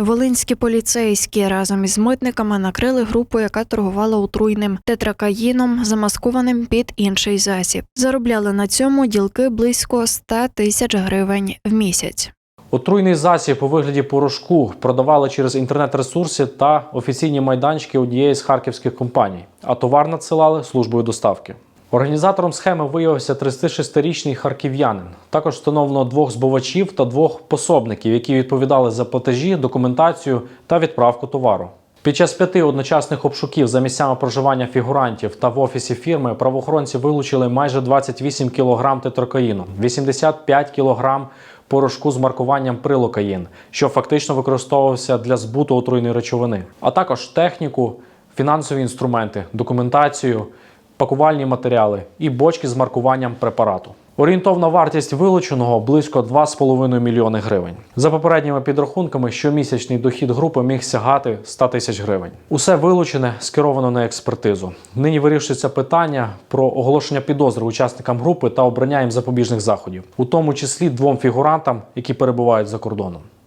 Волинські поліцейські разом із митниками накрили групу, яка торгувала отруйним тетракаїном, замаскованим під інший засіб. Заробляли на цьому ділки близько 100 тисяч гривень в місяць. Отруйний засіб у вигляді порошку продавали через інтернет-ресурси та офіційні майданчики однієї з харківських компаній, а товар надсилали службою доставки. Організатором схеми виявився 36-річний харків'янин. Також встановлено двох збувачів та двох пособників, які відповідали за платежі, документацію та відправку товару. Під час п'яти одночасних обшуків за місцями проживання фігурантів та в офісі фірми правоохоронці вилучили майже 28 кг тетракаїну, 85 кг порошку з маркуванням прилокаїн, що фактично використовувався для збуту отруйної речовини, а також техніку, фінансові інструменти, документацію, пакувальні матеріали і бочки з маркуванням препарату. Орієнтовна вартість вилученого близько 2,5 мільйони гривень. За попередніми підрахунками, щомісячний дохід групи міг сягати 100 тисяч гривень. Усе вилучене скеровано на експертизу. Нині вирішується питання про оголошення підозри учасникам групи та обрання їм запобіжних заходів, у тому числі двом фігурантам, які перебувають за кордоном.